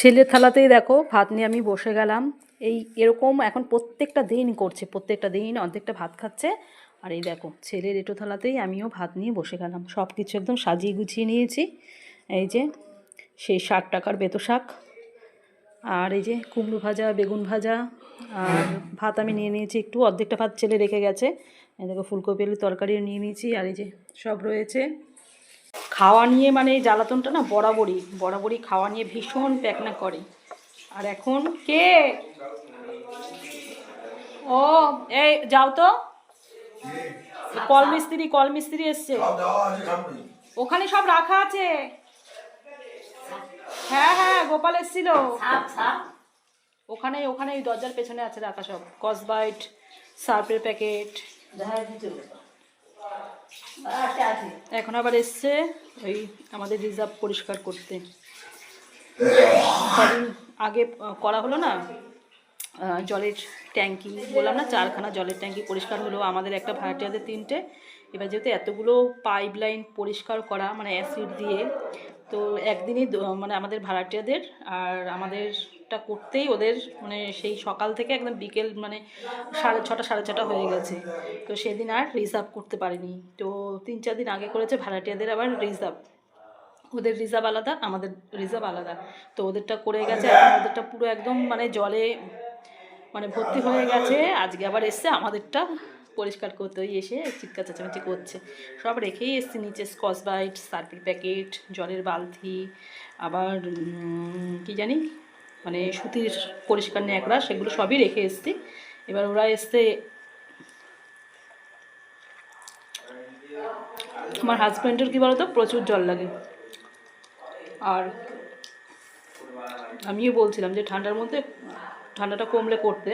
ছেলের থালাতেই দেখো, ভাত নিয়ে আমি বসে গেলাম। এই এরকম এখন প্রত্যেকটা দিন করছে, প্রত্যেকটা দিন অর্ধেকটা ভাত খাচ্ছে। আর এই দেখো, ছেলের এটো থালাতেই আমিও ভাত নিয়ে বসে গেলাম। সব কিছু একদম সাজিয়ে গুছিয়ে নিয়েছি। এই যে, সেই ষাট টাকার বেতো শাক। আর এই যে, কুমড়ো ভাজা, বেগুন ভাজা, আর ভাত আমি নিয়ে নিয়েছি একটু। অর্ধেকটা ভাত ছেলে রেখে গেছে। এই দেখো, ফুলকপি তরকারিও নিয়ে নিয়েছি। আর এই যে, সব রয়েছে। খাওয়া নিয়ে মানে এই জ্বালাতনটা না বরাবরই বরাবরই খাওয়া নিয়ে ভীষণ প্যাকনা করে। আর এখন কে? ও এই যাও তো। কল মিস্ত্রি কল মিস্ত্রি এসছে ওখানে সব রাখা আছে। হ্যাঁ হ্যাঁ গোপাল এসছিল। ওখানে ওখানে ওই দরজার পেছনে আছে রাখা সব। কসবাইট সার্ফের প্যাকেট। এখন আবার এসছে ওই আমাদের রিজার্ভ পরিষ্কার করতে। আগে করা হলো না? জলের ট্যাঙ্কি বললাম না, চারখানা জলের ট্যাঙ্কি পরিষ্কার হলো। আমাদের একটা ভাড়াটিয়াদের তিনটে। এবার যেহেতু এতগুলো পাইপ লাইন পরিষ্কার করা মানে অ্যাসিড দিয়ে তো একদিনই মানে আমাদের ভাড়াটিয়াদের আর আমাদেরটা করতেই ওদের মানে সেই সকাল থেকে একদম বিকেল মানে সাড়ে ছটা সাড়ে ছটা হয়ে গেছে। তো সেদিন আর রিজার্ভ করতে পারিনি। তো তিন, চার দিন আগে করেছে ভাড়াটিয়াদের আবার রিজার্ভ। ওদের রিজার্ভ আলাদা, আমাদের রিজার্ভ আলাদা। তো ওদেরটা করে গেছে, এখন ওদেরটা পুরো একদম মানে জলে মানে ভর্তি হয়ে গেছে। আজকে আবার এসছে আমাদেরটা পরিষ্কার করতে ওই এসে চিৎকার চেঁচামেচি করছে। সব রেখেই এসছে নিচে স্কচ বাইট সার্ফের প্যাকেট, জলের বালতি, আবার কি জানি মানে সুতির পরিষ্কার ন্যাকড়া, সেগুলো সবই রেখে এসছি। এবার ওরা এসছে আমার হাজব্যান্ডের কী বলতো? প্রচুর জল লাগে। আর আমিও বলছিলাম যে ঠান্ডার মধ্যে ঠান্ডাটা কমলে করতে।